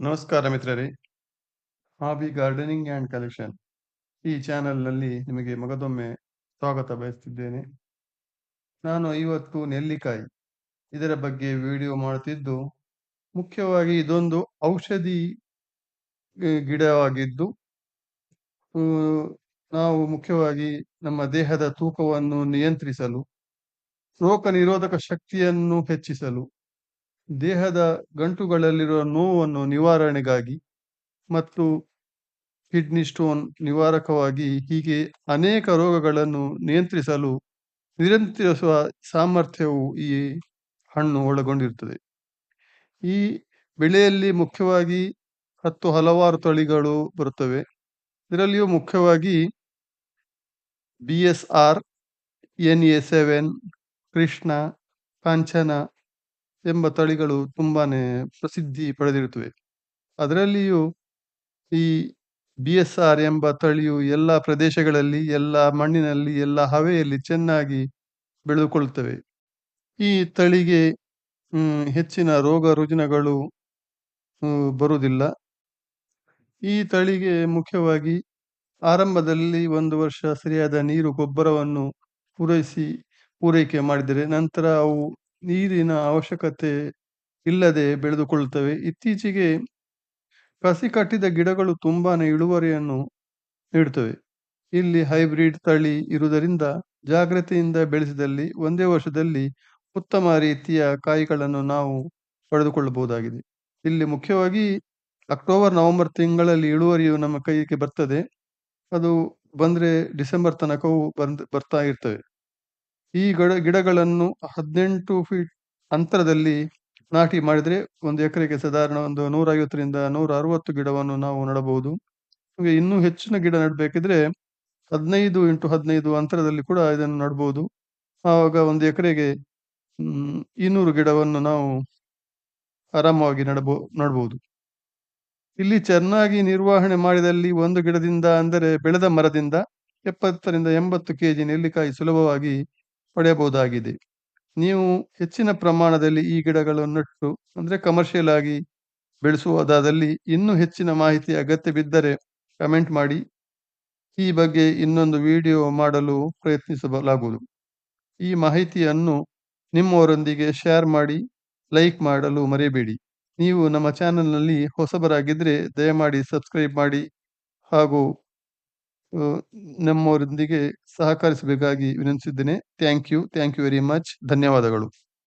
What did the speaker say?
ನಮಸ್ಕಾರ ಮಿತ್ರರೇ. Hobby gardening and collection ಈ ಚಾನೆಲ್ನಲ್ಲಿ ನಿಮಗೆ ಮಗದೊಮ್ಮೆ ಸ್ವಾಗತ ಬಯಸ್ತಿದ್ದೇನೆ. ನಾನು ಇವತ್ತು ನೆಲ್ಲಿಕಾಯಿ. ಇದರ ಬಗ್ಗೆ ವಿಡಿಯೋ ಮಾಡುತ್ತಿದ್ದು, ಮುಖ್ಯವಾಗಿ ಇದೊಂದು ಔಷಧಿ ಗಿಡವಾಗಿದ್ದು ನಾವು ಮುಖ್ಯವಾಗಿ ನಮ್ಮ ದೇಹದ ತೂಕವನ್ನು ನಿಯಂತ್ರಿಸಲು, ರೋಗ ನಿರೋಧಕ ಶಕ್ತಿಯನ್ನು ಹೆಚ್ಚಿಸಲು ದೇಹದ ಗಂಟುಗಳಲ್ಲಿರುವ ನೋವನ್ನು ನಿವಾರಣೆಗಾಗಿ ಮತ್ತು ಕಿಡ್ನಿ ಸ್ಟೋನ್ ನಿವಾರಕವಾಗಿ ಹೀಗೆ ಅನೇಕ ರೋಗಗಳನ್ನು ನಿಯಂತ್ರಿಸಲು ನಿಯಂತ್ರಿಸುವ ಸಾಮರ್ಥ್ಯವು ಈ ಹಣ್ಣು ಒಳಗೊಂಡಿರುತ್ತದೆ. ಈ ಬೆಳೆಯಲ್ಲಿ ಮುಖ್ಯವಾಗಿ ಹತ್ತು ಹಲವಾರು ತಳಿಗಳು ಬರುತ್ತವೆ. ಇದರಲ್ಲಿಯೂ ಮುಖ್ಯವಾಗಿ B S R, N A seven, Krishna Kanchana ಎಂಬ ತಳಿಗಳು ತುಂಬಾನೇ ಪ್ರಸಿದ್ಧಿ ಪಡೆದಿರುತ್ತವೆ. ಅದರಲ್ಲಿಯೂ ಈ ಬಿ ಎಸ್ ಆರ್ ಎಂಬ ತಳಿಯು ಎಲ್ಲ ಪ್ರದೇಶಗಳಲ್ಲಿ, ಎಲ್ಲ ಮಣ್ಣಿನಲ್ಲಿ, ಎಲ್ಲ ಹವೆಯಲ್ಲಿ ಚೆನ್ನಾಗಿ ಬೆಳೆದುಕೊಳ್ಳುತ್ತವೆ. ಈ ತಳಿಗೆ ಹೆಚ್ಚಿನ ರೋಗ ರುಜಿನಗಳು ಬರುವುದಿಲ್ಲ. ಈ ತಳಿಗೆ ಮುಖ್ಯವಾಗಿ ಆರಂಭದಲ್ಲಿ ಒಂದು ವರ್ಷ ಸರಿಯಾದ ನೀರು ಗೊಬ್ಬರವನ್ನು ಪೂರೈಸಿ, ಪೂರೈಕೆ ಮಾಡಿದರೆ ನಂತರ ಅವು ನೀರಿನ ಅವಶ್ಯಕತೆ ಇಲ್ಲದೆ ಬೆಳೆದುಕೊಳ್ಳುತ್ತವೆ. ಇತ್ತೀಚೆಗೆ ಕಸಿ ಕಟ್ಟಿದ ಗಿಡಗಳು ತುಂಬಾನೇ ಇಳುವರಿಯನ್ನು ನೀಡುತ್ತವೆ. ಇಲ್ಲಿ ಹೈಬ್ರಿಡ್ ತಳಿ ಇರುವುದರಿಂದ ಜಾಗ್ರತೆಯಿಂದ ಬೆಳೆಸಿದಲ್ಲಿ ಒಂದೇ ವರ್ಷದಲ್ಲಿ ಉತ್ತಮ ರೀತಿಯ ಕಾಯಿಗಳನ್ನು ನಾವು ಪಡೆದುಕೊಳ್ಳಬಹುದಾಗಿದೆ. ಇಲ್ಲಿ ಮುಖ್ಯವಾಗಿ ಅಕ್ಟೋಬರ್, ನವೆಂಬರ್ ತಿಂಗಳಲ್ಲಿ ಇಳುವರಿಯು ನಮ್ಮ ಕೈಗೆ ಬರ್ತದೆ. ಅದು ಬಂದ್ರೆ ಡಿಸೆಂಬರ್ ತನಕವೂ ಬಂದ್ ಬರ್ತಾ ಇರ್ತವೆ. ಈ ಗಿಡ, ಗಿಡಗಳನ್ನು ಹದಿನೆಂಟು ಫೀಟ್ ಅಂತರದಲ್ಲಿ ನಾಟಿ ಮಾಡಿದ್ರೆ ಒಂದು ಎಕರೆಗೆ ಸಾಧಾರಣ ಒಂದು ನೂರ ಐವತ್ತರಿಂದ ನೂರ ಅರವತ್ತು ಗಿಡವನ್ನು ನಾವು ನೆಡಬಹುದು. ನಮಗೆ ಇನ್ನೂ ಹೆಚ್ಚಿನ ಗಿಡ ನೆಡಬೇಕಿದ್ರೆ ಹದಿನೈದು ಇಂಟು ಹದಿನೈದು ಅಂತರದಲ್ಲಿ ಕೂಡ ಇದನ್ನು ನೆಡಬಹುದು ಆವಾಗ ಒಂದು ಎಕರೆಗೆ ಇನ್ನೂರು ಗಿಡವನ್ನು ನಾವು ಆರಾಮವಾಗಿ ನೆಡಬೋ ನೆಡಬಹುದು ಇಲ್ಲಿ ಚೆನ್ನಾಗಿ ನಿರ್ವಹಣೆ ಮಾಡಿದಲ್ಲಿ ಒಂದು ಗಿಡದಿಂದ ಅಂದರೆ ಬೆಳೆದ ಮರದಿಂದ ಎಪ್ಪತ್ತರಿಂದ ಎಂಬತ್ತು ಕೆಜಿ ನೆಲ್ಲಿಕಾಯಿ ಸುಲಭವಾಗಿ ಪಡೆಯಬಹುದಾಗಿದೆ. ನೀವು ಹೆಚ್ಚಿನ ಪ್ರಮಾಣದಲ್ಲಿ ಈ ಗಿಡಗಳನ್ನು ನೆಟ್ಟು ಅಂದ್ರೆ ಕಮರ್ಷಿಯಲ್ ಆಗಿ ಬೆಳೆಸುವುದಾದಲ್ಲಿ ಇನ್ನೂ ಹೆಚ್ಚಿನ ಮಾಹಿತಿ ಅಗತ್ಯವಿದ್ದರೆ ಕಮೆಂಟ್ ಮಾಡಿ. ಈ ಬಗ್ಗೆ ಇನ್ನೊಂದು ವಿಡಿಯೋ ಮಾಡಲು ಪ್ರಯತ್ನಿಸಲಾಗುವುದು ಈ ಮಾಹಿತಿಯನ್ನು ನಿಮ್ಮವರೊಂದಿಗೆ ಶೇರ್ ಮಾಡಿ ಲೈಕ್ ಮಾಡಲು ಮರೆಯಬೇಡಿ. ನೀವು ನಮ್ಮ ಚಾನೆಲ್ನಲ್ಲಿ ಹೊಸಬರಾಗಿದ್ದರೆ ದಯಮಾಡಿ ಸಬ್ಸ್ಕ್ರೈಬ್ ಮಾಡಿ ಹಾಗೂ ನಮ್ಮವರೊಂದಿಗೆ ಸಹಕರಿಸಬೇಕಾಗಿ ವಿನಂತಿಸಿದ್ದೇನೆ. Thank you thank you very much ಧನ್ಯವಾದಗಳು.